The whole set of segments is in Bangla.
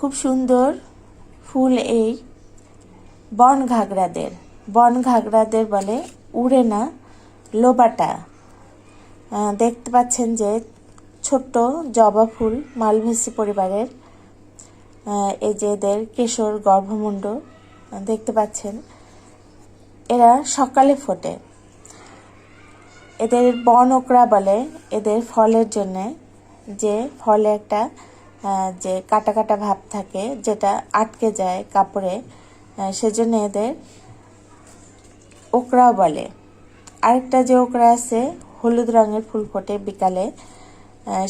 খুব সুন্দর ফুল এই বন ঘাগরাদের বন ঘাগরাদের বলে উড়ে না, লোবাটা। দেখতে পাচ্ছেন যে ছোট্ট জবা ফুল মালভেসি পরিবারের এই যে এদের কেশর গর্ভমুণ্ড, দেখতে পাচ্ছেন। এরা সকালে ফোটে। এদের বন ওকরা বলে এদের ফলের জন্যে যে ফলে একটা যে কাটা কাটা ভাব থাকে, যেটা আটকে যায় কাপড়ে সেজন্য এদের ওকরাও বলে। আরেকটা যে ওকরা আছে, হলুদ রঙের ফুল ফোটে বিকালে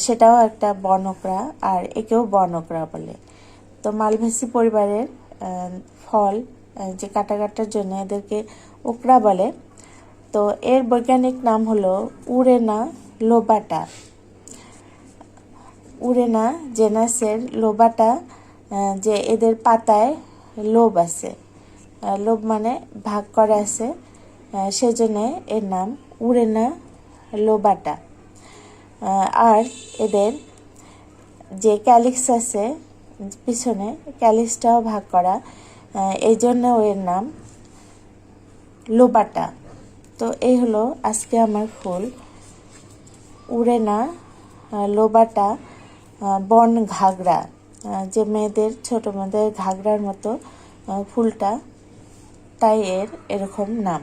সেটাও একটা বন ওকরা, আর একেও বন ওকরা বলে। তো মালভেসি পরিবারের ফল যে কাটা কাটার জন্য এদেরকে ওকরা বলে। তো এর বৈজ্ঞানিক নাম হলো উরেনা লোবাটা। উরেনা জেনাসের লোবাটা যে এদের পাতায় লোভ আছে। লোভ মানে ভাগ করা আছে। সেজন্যে এর নাম উরেনা লোবাটা। আর এদের যে ক্যালিক্স আছে, পিছনে ক্যালিক্সটাও ভাগ করা। এই জন্য এর নাম লোবাটা। তো এই হলো আজকে আমার ফুল। উড়ে না লোবাটা। বন ঘাগরা যে মেয়েদের ছোট মেয়েদের ঘাগরার মতো ফুলটা তাই এর এরকম নাম।